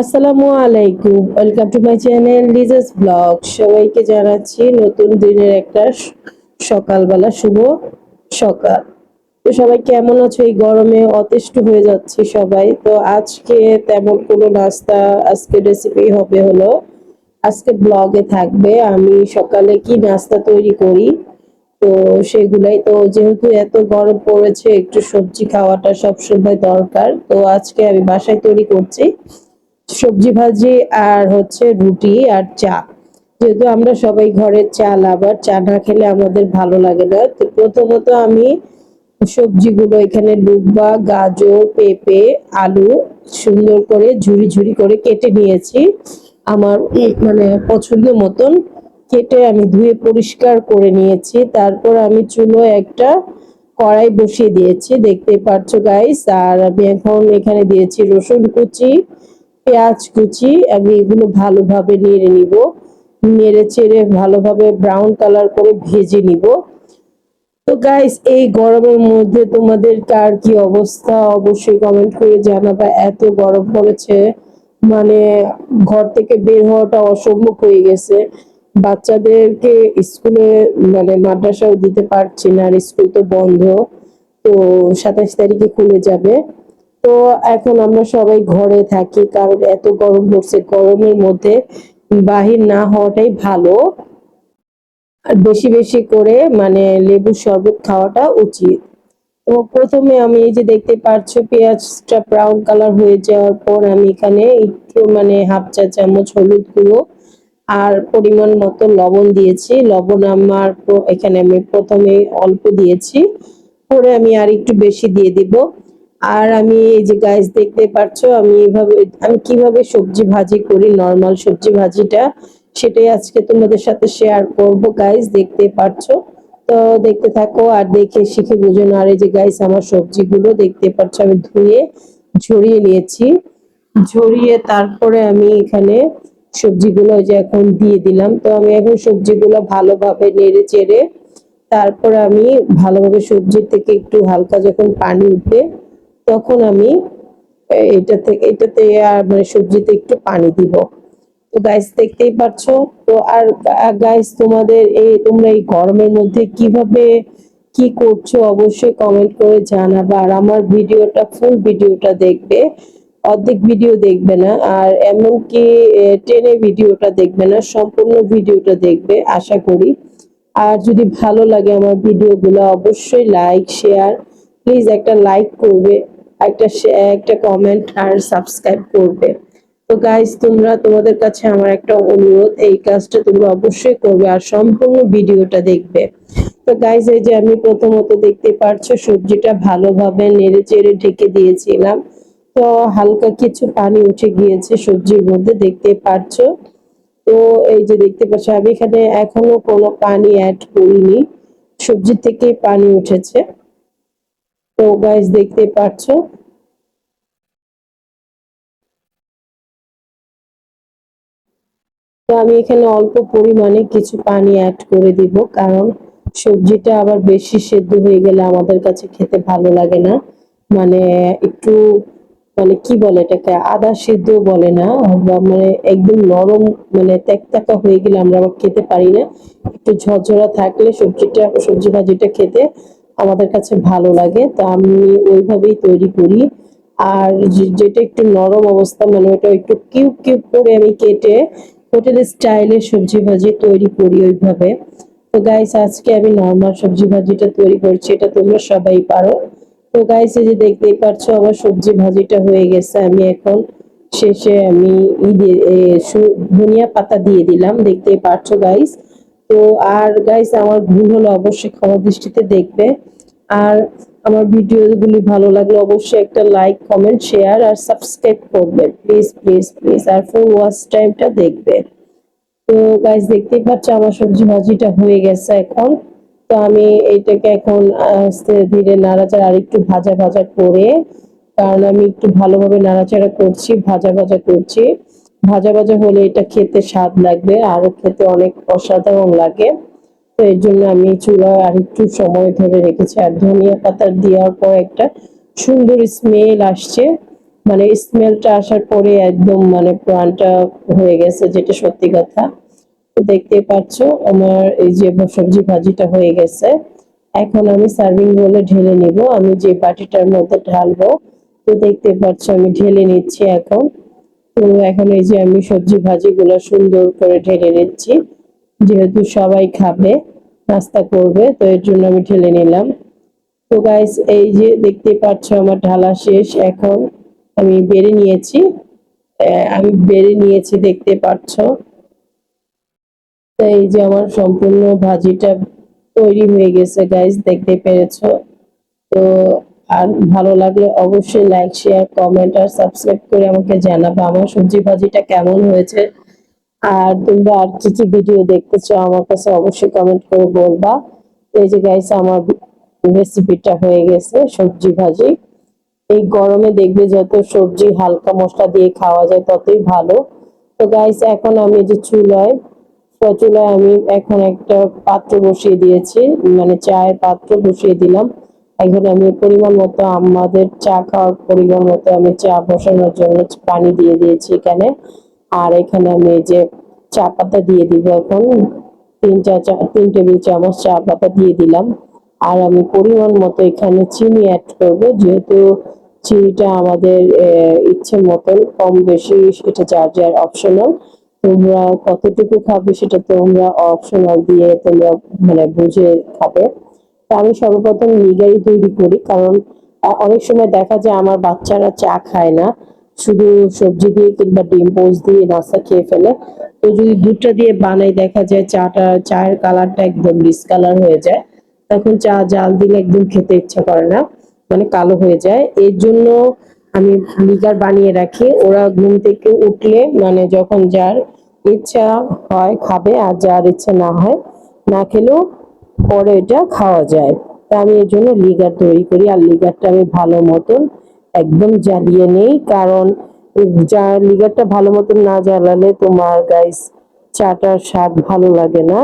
আসসালামু আলাইকুম, welcome to my channel Liza's blog. সবাইকে জানাচ্ছি নতুন দিনের একটা সকালবেলা শুভ সকাল। তো সবাই কেমন আছো? এই গরমে অতিষ্ঠ হয়ে যাচ্ছে সবাই। তো আজকে তেমন কোনো নাস্তা, আজকে রেসিপি হবে হলো। আজকে ব্লগে থাকবে আমি সকালে কি নাস্তা তৈরি করি। তো সেগুলাই তো যেহেতু এত গরম পড়েছে, একটু সবজি খাওয়াটা সবসময় দরকার। তো আজকে আমি বাসায় তৈরি করছি। সবজি ভাজি আর হচ্ছে রুটি আর চা। যেহেতু আমরা সবাই ঘরের চাল আবার চা না খেলে আমাদের ভালো লাগে না। তো প্রথমত আমি সবজিগুলো এখানে ডুব্বা গাজর, পেঁপে, আলু সুন্দর করে ঝুরি ঝুরি করে কেটে নিয়েছি। আমার মানে পছন্দ মতন কেটে আমি ধুয়ে পরিষ্কার করে নিয়েছি। তারপর আমি চুলো একটা কড়াই বসিয়ে দিয়েছি। দেখতে পাচ্ছ গাইস আর আমি এখন এখানে দিয়েছি রসুন কুচি পেঁয়াজ, কুচি, আমি এগুলো ভালোভাবে নেড়ে নিব। নেড়ে চেড়ে ভালোভাবে ব্রাউন কালার করে ভেজে নিব। তো গাইস এই গরমের মধ্যে তোমাদের কার কি অবস্থা অবশ্যই কমেন্ট করে জানাবা। এত গরম পড়েছে মানে ঘর থেকে বের হওয়াটা অসম্ভব হয়ে গেছে। বাচ্চাদেরকে স্কুলে মানে মাদ্রাসাও দিতে পারছি না আর স্কুল তো বন্ধ, তো সাতাশ তারিখে খুলে যাবে। তো এখন আমরা সবাই ঘরে থাকি, কারণ এত গরম পড়ছে, গরমের মধ্যে বাহির না হওয়াটাই ভালো। আর বেশি বেশি করে মানে লেবু শরবত খাওয়াটা উচিত। তো প্রথমে আমি এই যে দেখতে পাচ্ছ, পেঁয়াজটা ব্রাউন কালার হয়ে যাওয়ার পর আমি এখানে একটু মানে হাফ চা চামচ হলুদ গুঁড়ো আর পরিমাণ মতো লবণ দিয়েছি। লবণ আমার এখানে আমি প্রথমে অল্প দিয়েছি, পরে আমি আর একটু বেশি দিয়ে দিব। আর আমি এই যে গাইস দেখতে পারছ, আমি এইভাবে আমি কীভাবে সবজি ভাজি করি নর্মাল সবজি ভাজিটা, সেটাই আজকে তোমাদের সাথে শেয়ার করব গাইস দেখতে পারছ? তো দেখতে থাকো আর দেখে শিখে বুঝে না আর এই যে গাইস আমার সবজিগুলো দেখতে পাচ্ছ আমি ধুয়ে ঝরিয়ে নিয়েছি। ঝরিয়ে তারপরে আমি এখানে সবজিগুলো যে এখন দিয়ে দিলাম। তো আমি এখন সবজিগুলো ভালোভাবে নেড়ে চেড়ে, তারপর আমি ভালোভাবে সবজির থেকে একটু হালকা যখন পানি উঠবে তখন আমি এটা থেকে এটাতে আর মানে সবজিতে একটু পানি দিব। তো গাইস দেখতেই পাচ্ছ তো আর গাইস তোমাদের এই তোমরা এই গরমের মধ্যে কীভাবে, কি করছ অবশ্যই কমেন্ট করে জানাবা। আর আমার ভিডিওটা ফুল ভিডিওটা দেখবে। অর্ধেক ভিডিও দেখবে না, আর এমনকি টেনে ভিডিওটা দেখবে না, সম্পূর্ণ ভিডিওটা দেখবে, আশা করি। আর যদি ভালো লাগে আমার ভিডিওগুলো, অবশ্যই লাইক শেয়ার প্লিজ একটা লাইক করবে। একটা একটা কমেন্ট আর সাবস্ক্রাইব করবে। তো গাইস তোমরা তোমাদের কাছে আমার একটা অনুরোধ, এই কাজটা তোমরা অবশ্যই করবে আর সম্পূর্ণ ভিডিওটা দেখবে। তো গাইস এই যে আমি প্রথমত দেখতে পারছ, সবজিটা ভালোভাবে নেড়ে চেড়ে ঢেকে দিয়েছিলাম। তো হালকা কিছু পানি উঠে গিয়েছে সবজির মধ্যে, দেখতে পারছ? তো এই যে দেখতে পাচ্ছ, আমি এখানে এখনও কোনো পানি অ্যাড করিনি। সবজির থেকেই পানি উঠেছে। তো গাইস দেখতে পাচ্ছ? তো আমি এখানে অল্প পরিমাণে কিছু পানি অ্যাড করে দিব, কারণ সবজিটা আবার বেশি সেদ্ধ হয়ে গেলে আমাদের কাছে খেতে ভালো লাগে না। মানে একটু মানে কি বলে এটাকে, আদা সিদ্ধ বলে না মানে একদম নরম মানে ত্যাকত্যাকা হয়ে গেলে আমরা আবার খেতে পারি না। একটু ঝরঝরা থাকলে সবজিটা, সবজি ভাজিটা খেতে আমাদের কাছে ভালো লাগে, তো আমি ওইভাবেই তৈরি করি। আর যেটা একটু নরম অবস্থা মানে ওটা একটু কিউব কিউব করে আমি কেটে হোটেল স্টাইলে সবজি ভাজি তৈরি করি ওইভাবে। তো গাইস আজকে আমি নর্মাল সবজি ভাজিটা তৈরি করছি, এটা তোমরা সবাই পারো। তো গাইস এই যে দেখতেই পাচ্ছ আমার সবজি ভাজিটা হয়ে গেছে। আমি এখন শেষে আমি ধনিয়া পাতা দিয়ে দিলাম, দেখতেই পাচ্ছ গাইস তো আর গাইস আমার ভুল হলো অবশ্যই ক্ষমা দৃষ্টিতে দেখবে। আর আমার ভিডিওগুলি ভালো লাগলে অবশ্যই একটা লাইক কমেন্ট শেয়ার আর সাবস্ক্রাইব করবে। প্লিজ প্লিজ প্লিজ আর ফুল ওয়াচ টাইমটা দেখবে। তো গাইস দেখতেই পাচ্ছ আমার সবজি ভাজিটা হয়ে গেছে এখন। তো আমি এইটাকে এখন আস্তে ধীরে নাড়াচাড়া আর একটু ভাজা ভাজা করে, কারণ আমি একটু ভালোভাবে নাড়াচাড়া করছি, ভাজা ভাজা করছি। ভাজা ভাজা হলে এটা খেতে স্বাদ লাগবে আরও খেতে অনেক অসাধারণ লাগে। তো এর জন্য আমি চুলায় আর একটু সময় ধরে রেখেছি আর ধনিয়া পাতা দেওয়ার পর একটা সুন্দর স্মেল আসছে। মানে স্মেলটা আসার পরে একদম মানে প্রাণটা হয়ে গেছে, যেটা সত্যি কথা। দেখতে পাচ্ছ আমার এই যে সবজি ভাজিটা হয়ে গেছে। এখন আমি সার্ভিং বলে ঢেলে নিব। আমি যে বাটিটার মধ্যে ঢালবো, তো দেখতে পাচ্ছ আমি ঢেলে নিচ্ছি এখন। তো এখন এই যে আমি সবজি ভাজিগুলো সুন্দর করে ঢেলে নিচ্ছি। যেহেতু সবাই খাবে, নাস্তা করবে, তো এর জন্য আমি ঢেলে নিলাম। তো গাইস এই যে দেখতে পাচ্ছ আমার ঢালা শেষ। এখন আমি বেড়ে নিয়েছি। আমি বেড়ে নিয়েছি দেখতে পাচ্ছ। তো এই যে আমার সম্পূর্ণ ভাজিটা তৈরি হয়ে গেছে গাইস দেখতে পেরেছ। তো আর ভালো লাগলে অবশ্যই লাইক শেয়ার কমেন্ট আর সাবস্ক্রাইব করে আমাকে জানাবে আমার সবজি ভাজিটা কেমন হয়েছে। আর তোমরা আর কি কি ভিডিও দেখতে চাও আমার কাছে অবশ্যই কমেন্ট করে বলবা। এই যে গাইস আমার রেসিপিটা হয়ে গেছে সবজি ভাজি। এই গরমে দেখবে যত সবজি হালকা মশলা দিয়ে খাওয়া যায় ততই ভালো। তো গাইস এখন আমি যে চুলায় চুলায় আমি এখন একটা পাত্র বসিয়ে দিয়েছি মানে চায়ের পাত্র বসিয়ে দিলাম। এখন আমি পরিমাণ মতো আমাদের চা খাওয়ার পরিমাণ মতো আমি চা বসানোর জন্য পানি দিয়ে দিয়েছি এখানে। আর এখানে আমি যে চা পাতা দিয়ে দিব এখন। তিন চা চা, তিন টেবিল চামচ চা পাতা দিয়ে দিলাম। আর আমি পরিমাণ মতো এখানে চিনি অ্যাড করব, যেহেতু চিনিটা আমাদের ইচ্ছে মতন কম বেশি এটা যার যার অপশনাল তোমরা কতটুকু খাবে সেটা তোমরা অপশনাল দিয়ে তোমরা মানে বুঝে খাবে। তা আমি সর্বপ্রথম লিগারি তৈরি করি, কারণ অনেক সময় দেখা যায় আমার বাচ্চারা চা খায় না। শুধু সবজি দিয়ে কিংবা ডিম পোস্ট দিয়ে নাস্তা খেয়ে ফেলে। তো যদি দুধটা দিয়ে বানাই, দেখা যায় চাটা, চায়ের কালারটা একদম ডিস কালার হয়ে যায়। তখন চা জাল দিলে একদম খেতে ইচ্ছা করে না মানে কালো হয়ে যায়। এর জন্য আমি লিগার বানিয়ে রাখি। ওরা ঘুম থেকে উঠলে মানে যখন যার ইচ্ছা হয়, খাবে, আর যার ইচ্ছা না হয়, না খেলেও পরে এটা খাওয়া যায়। তা আমি এর জন্য লিগার তৈরি করি আর লিগারটা আমি ভালো মতন একদম জ্বালিয়ে নেই। কারণ যা লিগারটা ভালো মতন না জ্বালালে তোমার গাইস চাটার স্বাদ ভালো লাগে না।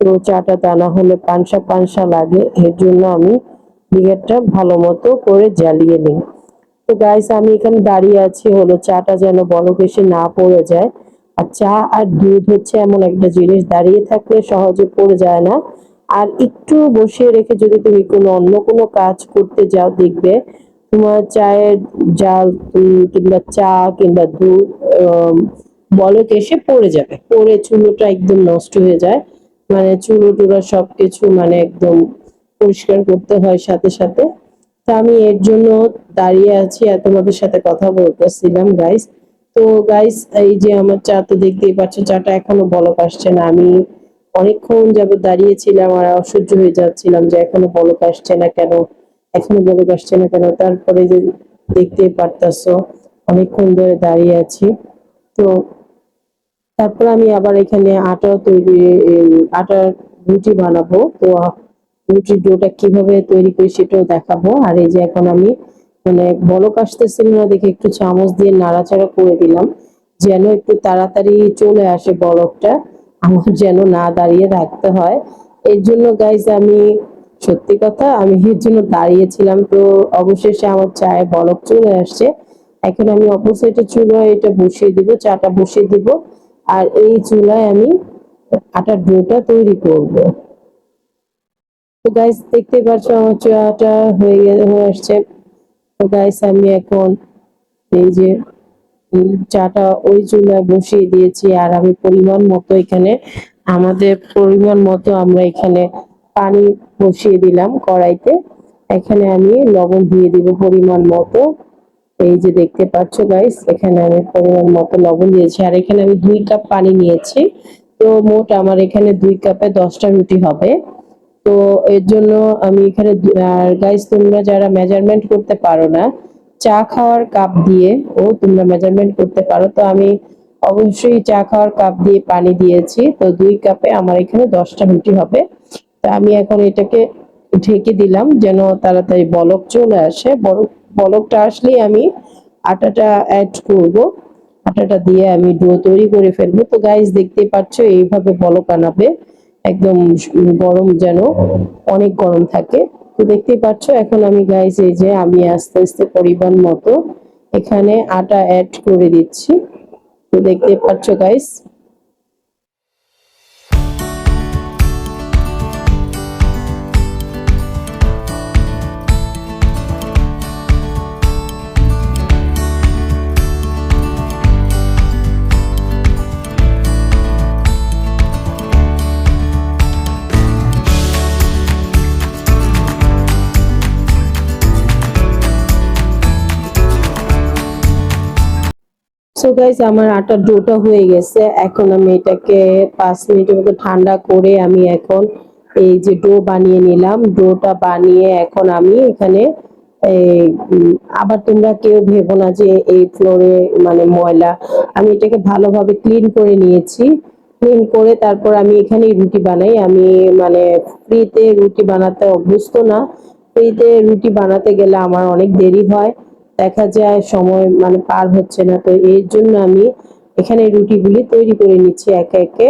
তো চাটা তা না হলে পানসা পানসা লাগে। এর জন্য আমি লিগারটা ভালো মতো করে জ্বালিয়ে নিই। তো গাইস আমি এখানে দাঁড়িয়ে আছি। হলো চাটা যেন বলক এসে না পড়ে যায়। আর চা আর দুধ হচ্ছে এমন একটা জিনিস। দাঁড়িয়ে থাকলে সহজে পড়ে যায় না। আর একটু বসিয়ে রেখে যদি তুমি কোনো অন্য কোনো কাজ করতে যাও, দেখবে তোমার চায়ের জাল কিংবা চা কিংবা দুধ বলক এসে পড়ে যাবে। পড়ে চুলোটা একদম নষ্ট হয়ে যায়। মানে চুলো টুলো সবকিছু মানে একদম পরিষ্কার করতে হয় সাথে সাথে। তা আমি এর জন্য দাঁড়িয়ে আছি আর তোমাদের সাথে কথা বলতেছিলাম গাইস তো গাইস এই যে আমার চা তো দেখতেই পাচ্ছ, চাটা এখনও বলক আসছে না। আমি অনেকক্ষণ যাবত দাঁড়িয়েছিলাম আর অসহ্য হয়ে যাচ্ছিলাম যে এখনও বলক আসছে না কেন, এখনও বলক আসছে না কেন, তারপরে যে দেখতে পারতাছো, অনেকক্ষণ ধরে দাঁড়িয়ে আছি। তো তারপর আমি আবার এখানে আটা তৈরি আটার রুটি বানাবো। তো রুটির ডোটা কীভাবে তৈরি করি সেটাও দেখাবো। আর এই যে এখন আমি মানে বলক আসতেছিল না দেখে একটু চামচ দিয়ে নাড়াচাড়া করে দিলাম, যেন একটু তাড়াতাড়ি চলে আসে বলকটা। আমার যেন না দাঁড়িয়ে থাকতে হয়। এর জন্য গাইজ আমি, সত্যি কথা, আমি এর জন্য দাঁড়িয়েছিলাম। তো অবশেষে আমার চায়ে বরফ চলে আসছে। এখন আমি অপোজিটে চুলায় এটা বসিয়ে দিব, চাটা বসিয়ে দিব। আর এই চুলায় আমি আটার ডোটা তৈরি করব। তো গাইস দেখতে পাচ্ছ আমার চাটা হয়ে গে- হয়ে আসছে। তো গাইস আমি এখন এই যে চাটা ওই চুলায় বসিয়ে দিয়েছি আর আমি পরিমাণ মতো এখানে, আমাদের পরিমাণ মতো আমরা এখানে পানি বসিয়ে দিলাম কড়াইতে। এখানে আমি লবণ দিয়ে দিব পরিমাণ মতো। এই যে দেখতে পাচ্ছ গাইস এখানে আমি পরিমাণ মতো লবণ দিয়েছি। আর এখানে আমি দুই কাপ পানি নিয়েছি। তো মোট আমার এখানে দুই কাপে দশটা রুটি হবে। তো এর জন্য আমি এখানে গাইস তোমরা যারা মেজারমেন্ট করতে পারো না চা খাওয়ার কাপ দিয়ে, ও, তোমরা মেজারমেন্ট করতে পারো। তো আমি অবশ্যই চা খাওয়ার কাপ দিয়ে পানি দিয়েছি। তো দুই কাপে আমার এখানে দশটা রুটি হবে। তো আমি এখন এটাকে ঢেকে দিলাম যেন তাড়াতাড়ি বলক চলে আসে। বলক, বলকটা আসলেই আমি আটাটা অ্যাড করব। আটাটা দিয়ে আমি ডো তৈরি করে ফেলব। তো গাইস দেখতে পাচ্ছ, এইভাবে বলক আনাবে। একদম গরম যেন, অনেক গরম থাকে। তো দেখতেই পাচ্ছ, এখন আমি গাইজ এই যে আমি আস্তে আস্তে পরিমাণ মতো এখানে আটা অ্যাড করে দিচ্ছি। তো দেখতে পাচ্ছ গাইস সো গাইস আমার আটার ডোটা হয়ে গেছে। এখন আমি এটাকে পাঁচ মিনিটের মতো ঠান্ডা করে আমি এখন এই যে ডো বানিয়ে নিলাম। ডোটা বানিয়ে এখন আমি এখানে আবার তোমরা কেউ ভেবো না যে এই ফ্লোরে মানে ময়লা। আমি এটাকে ভালোভাবে ক্লিন করে নিয়েছি। ক্লিন করে তারপর আমি এখানে রুটি বানাই। আমি মানে ফ্রিতে রুটি বানাতে অভ্যস্ত না। ফ্রিতে রুটি বানাতে গেলে আমার অনেক দেরি হয়। দেখা যায়, সময় মানে পার হচ্ছে না। তো এর জন্য আমি এখানে রুটিগুলি তৈরি করে নিচ্ছি একে একে।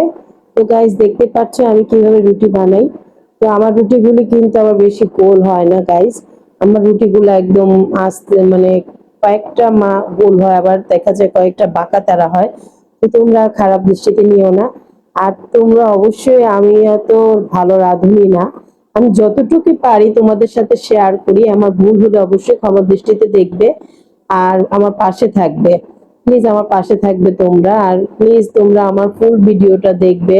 তো গাইস দেখতে পাচ্ছ আমি কীভাবে রুটি বানাই। তো আমার রুটিগুলি কিন্তু আবার বেশি গোল হয় না গাইস আমার রুটিগুলো একদম আস্তে মানে কয়েকটা মা গোল হয়, আবার দেখা যায় কয়েকটা বাঁকা তারা হয়। তো তোমরা খারাপ দৃষ্টিতে নিও না। আর তোমরা অবশ্যই আমি এত ভালো রাঁধুনি না। আমি যতটুকু পারি তোমাদের সাথে শেয়ার করি, আমার ভুল হলে অবশ্যই ক্ষমা দৃষ্টিতে দেখবে আর আমার পাশে থাকবে। প্লিজ আমার পাশে থাকবে তোমরা আর প্লিজ তোমরা আমার ফুল ভিডিওটা দেখবে।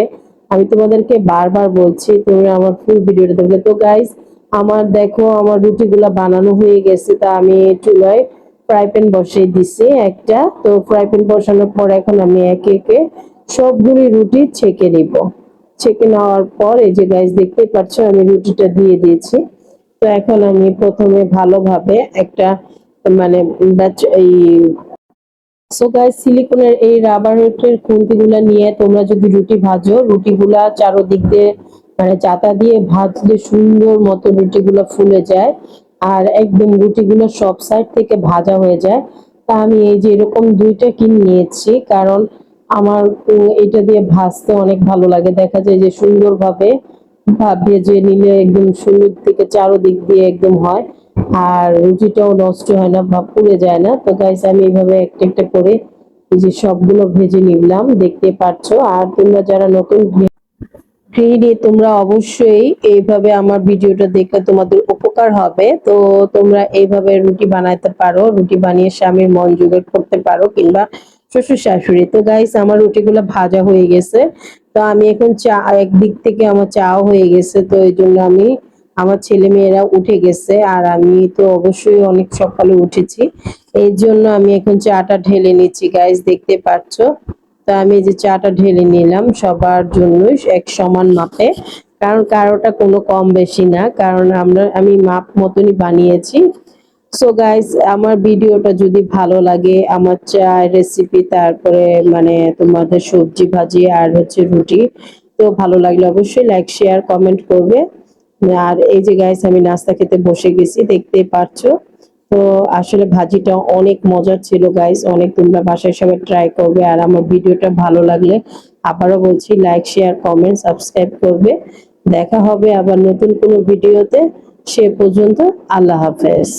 আমি তোমাদেরকে বারবার বলছি, তোমরা আমার ফুল ভিডিওটা দেখবে। তো গাইস আমার দেখো, আমার রুটিগুলা বানানো হয়ে গেছে, তা আমি চুলায় ফ্রাই প্যান বসিয়ে দিছি একটা। তো ফ্রাই প্যান বসানোর পর এখন আমি একে একে সবগুলি রুটি ছেঁকে নিব। ছেঁকে নেওয়ার পর এই যে গাইস দেখতে পাচ্ছ, আমি রুটিটা দিয়ে দিয়েছি। তো এখন আমি প্রথমে ভালোভাবে একটা মানে ব্যাচ- এই সো গাইস সিলিকনের এই রাবারের খুন্তিগুলা নিয়ে তোমরা যদি রুটি ভাজো, রুটিগুলা চারোদিক দিয়ে মানে চাতা দিয়ে ভাজলে সুন্দর মতো রুটিগুলো ফুলে যায় আর একদম রুটিগুলো সব সাইড থেকে ভাজা হয়ে যায়। তা আমি এই যে এরকম দুইটা কিনে নিয়েছি, কারণ আমার এটা দিয়ে ভাজতে অনেক ভালো লাগে। দেখা যায় যে সুন্দরভাবে ভাব ভেজে নিলে একদম সুন্দর থেকে চারোদিক দিয়ে একদম হয়, আর রুটিটাও নষ্ট হয় না, বা পুড়ে যায় না। তো গাইস আমি এইভাবে একটা একটা করে এই যে সবগুলো ভেজে নিলাম, দেখতে পাচ্ছ। আর তোমরা যারা নতুন ফ্রি তোমরা অবশ্যই এইভাবে আমার ভিডিওটা দেখলে তোমাদের উপকার হবে। তো তোমরা এইভাবে রুটি বানাতে পারো, রুটি বানিয়ে স্বামীর মন জোগাড় করতে পারো, কিংবা শ্বশুর শাশুড়ি। তো গাইস আমার রুটিগুলো ভাজা হয়ে গেছে। তো আমি এখন চা, একদিক থেকে আমার চাও হয়ে গেছে। তো এই জন্য আমি, আমার ছেলে মেয়েরা উঠে গেছে। আর আমি তো অবশ্যই অনেক সকালে উঠেছি। এই জন্য আমি এখন চাটা ঢেলে নিচ্ছি গাইস দেখতে পাচ্ছ? তা আমি যে চাটা ঢেলে নিলাম সবার জন্য এক সমান মাপে। কারণ কারোটা কোনো কম বেশি না। কারণ আমরা, আমি মাপ মতনই বানিয়েছি। সো গাইস আমার ভিডিওটা যদি ভালো লাগে, আমার চা রেসিপি তারপরে মানে তোমাদের সবজি ভাজি আর হচ্ছে রুটি, তো ভালো লাগলে অবশ্যই লাইক শেয়ার কমেন্ট করবে। আর এই যে গাইস আমি নাস্তা খেতে বসে গেছি, দেখতে পারছ তো আসলে ভাজিটা অনেক মজার ছিল গাইস অনেক তোমরা বাসায় সবাই ট্রাই করবে। আর আমার ভিডিওটা ভালো লাগলে আবারও বলছি লাইক শেয়ার কমেন্ট সাবস্ক্রাইব করবে। দেখা হবে আবার নতুন কোনো ভিডিওতে। সে পর্যন্ত আল্লাহ হাফেজ।